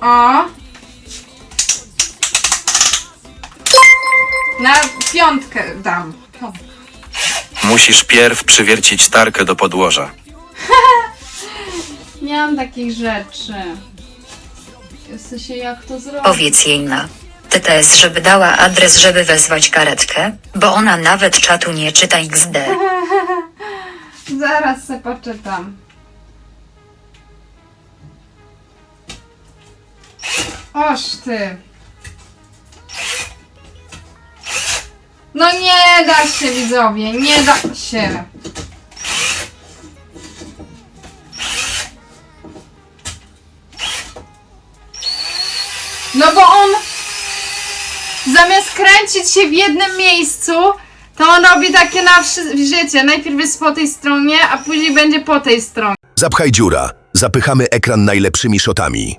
O. Na piątkę dam. Musisz pierw przywiercić tarkę do podłoża. Nie mam takich rzeczy. W sensie jak to zrobić? Powiedz jej na TTS, żeby dała adres, żeby wezwać karetkę, bo ona nawet czatu nie czyta XD. Zaraz se poczytam. Oż ty. No nie da się widzowie, nie da się. No bo on zamiast kręcić się w jednym miejscu, to on robi takie na życie. Najpierw jest po tej stronie, a później będzie po tej stronie. Zapchaj dziura. Zapychamy ekran najlepszymi shotami.